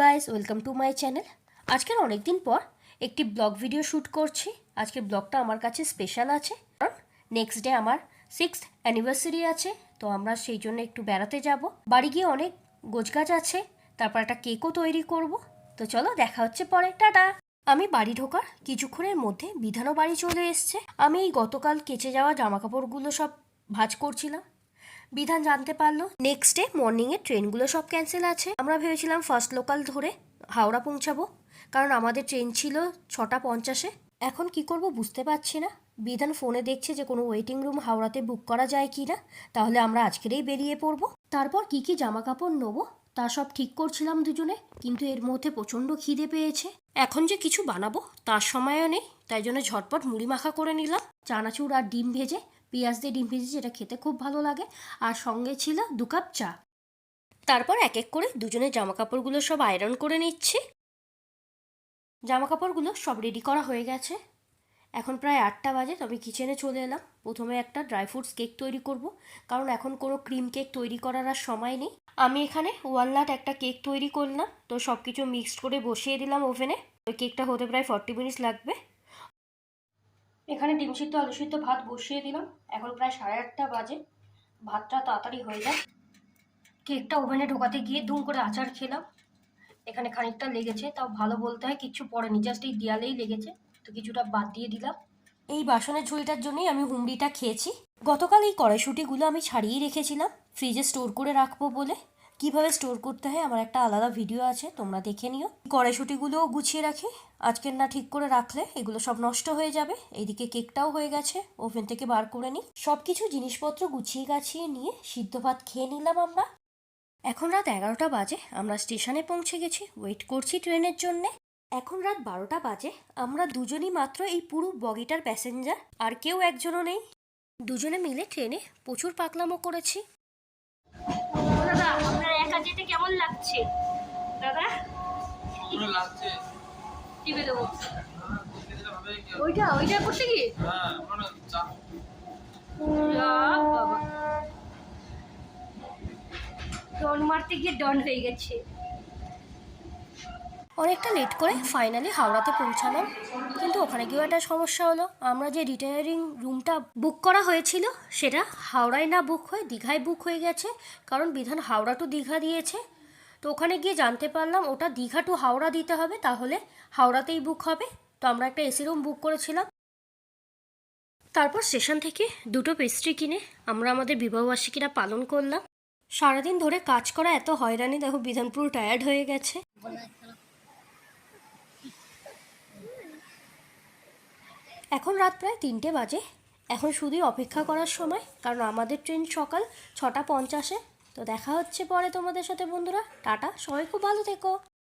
Guys welcome to my channel আজকের অনেক দিন পর একটি ব্লগ ভিডিও শ্যুট করছি। আজকের ব্লগটা আমার কাছে স্পেশাল আছে। কারণ নেক্সট ডে আমার সিক্স অ্যানিভার্সারি আছে, তো আমরা সেই জন্য একটু বেড়াতে যাব। বাড়ি গিয়ে অনেক গোছগাছ আছে, তারপর একটা কেকও তৈরি করব। তো চলো দেখা হচ্ছে পরে, টাটা! আমি বাড়ি ঢোকার কিছুক্ষণের মধ্যে বিধানও বাড়ি চলে এসছে। আমি এই গতকাল কেচে যাওয়া জামা কাপড়গুলো সব ভাঁজ করছিলাম। বিধান জানতে পারল। নেক্সট ডে মর্নিংয়ে ট্রেনগুলো সব ক্যান্সেল আছে। আমরা ভেবেছিলাম ফার্স্ট লোকাল ধরে হাওড়া পৌঁছাবো। কারণ আমাদের ট্রেন ছিল ছটা পঞ্চাশে। এখন কি করব বুঝতে পারছি না। বিধান ফোনে দেখছে যে কোনো ওয়েটিং রুম হাওড়াতে বুক করা যায় কি না তাহলে আমরা আজকেরেই বেরিয়ে পড়ব। তারপর কি কি জামা কাপড় নেব, তা সব ঠিক করছিলাম দুজনে। কিন্তু এর মধ্যে প্রচণ্ড খিদে পেয়েছে। এখন যে কিছু বানাবো, তার সময়ও নেই। তাই জন্য ঝটপট মুড়ি মাখা করে নিলাম। চানাচুর আর ডিম ভেজে পেঁয়াজ দিয়ে ডিম ভেজে যেটা খেতে খুব ভালো লাগে। আর সঙ্গে ছিল দু কাপ চা। তারপর এক এক করে দুজনের জামা কাপড়গুলো সব আয়রন করে নিচ্ছি। জামা কাপড়গুলো সব রেডি করা হয়ে গেছে। এখন প্রায় আটটা বাজে তবে কিচেনে চলে এলাম। প্রথমে একটা ড্রাই ফ্রুটস কেক তৈরি করব, কারণ এখন কোনো ক্রিম কেক তৈরি করার আর সময় নেই। আমি এখানে ওয়ালনাট একটা কেক তৈরি করলাম, তো সব কিছু মিক্সড করে বসিয়ে দিলাম ওভেনে ওই কেকটা হতে প্রায় ফর্টি মিনিটস লাগবে। এখানে ডিম সিদ্ধ, আলু সিদ্ধ, ভাত বসিয়ে দিলাম। এখন প্রায় সাড়ে আটটা বাজে। ভাতটা তাড়াতাড়ি হয়ে যায় কেকটা ওভেনে ঢোকাতে গিয়ে দুম করে আচার খেলাম। এখানে খানিকটা লেগেছে, তাও ভালো বলতে হয় কিচ্ছু পড়েনি জাস্ট এই দেয়ালেই লেগেছে। তো কিছুটা বাদ দিয়ে দিলাম। এই বাসনের ঝুড়িটার জন্যই আমি হুমড়িটা খেয়েছি। গতকাল এই কড়াইশুটিগুলো আমি ছাড়িয়ে রেখেছিলাম। ফ্রিজে স্টোর করে রাখব বলে। কীভাবে স্টোর করতে হয়, আমার একটা আলাদা ভিডিও আছে, তোমরা দেখে নিও। কড়াইশুটিগুলোও গুছিয়ে রাখি। আজকের না ঠিক করে রাখলে এগুলো সব নষ্ট হয়ে যাবে। এইদিকে কেকটাও হয়ে গেছে ওভেন থেকে বার করে নিই। সব কিছু জিনিসপত্র গুছিয়ে গাছিয়ে নিয়ে সিদ্ধ ভাত খেয়ে নিলাম আমরা। এখন রাত এগারোটা বাজে, আমরা স্টেশনে পৌঁছে গেছি। ওয়েট করছি ট্রেনের জন্যে। এখন রাত বারোটা বাজে, আমরা দুজনই মাত্র এই পুরো বগিটার প্যাসেঞ্জার আর কেউ একজনও নেই। দুজনে মিলে ট্রেনে প্রচুর পাকলামো করেছি। যেতে কেমন লাগছে? দাদা? লাগছে। টিপে দেবো? ওইটা ওইটা করছে কি হ্যাঁ মনে ডন মারতে গিয়ে ডন হয়ে গেছে। অনেকটা লেট করে ফাইনালি হাওড়াতে পৌঁছালাম। কিন্তু ওখানে গিয়েও একটা সমস্যা হলো। আমরা যে রিটায়ারিং রুমটা বুক করা হয়েছিল, সেটা হাওড়ায় না বুক হয়ে দীঘায় বুক হয়ে গেছে। কারণ বিধান হাওড়া টু দীঘা দিয়েছে। তো ওখানে গিয়ে জানতে পারলাম, ওটা দীঘা টু হাওড়া দিতে হবে, তাহলে হাওড়াতেই বুক হবে। তো আমরা একটা এসি রুম বুক করেছিলাম। তারপর স্টেশন থেকে দুটো পেস্ট্রি কিনে আমরা আমাদের বিবাহবার্ষিকীরা পালন করলাম। সারাদিন ধরে কাজ করা এত হয়রানি, দেখো বিধানপুর টায়ার্ড হয়ে গেছে। এখন রাত প্রায় তিনটে বাজে। এখন শুধুই অপেক্ষা করার সময়, কারণ আমাদের ট্রেন সকাল ছটা পঞ্চাশে। তো দেখা হচ্ছে পরে তোমাদের সাথে বন্ধুরা। টাটা, সবাই খুব ভালো থেকো।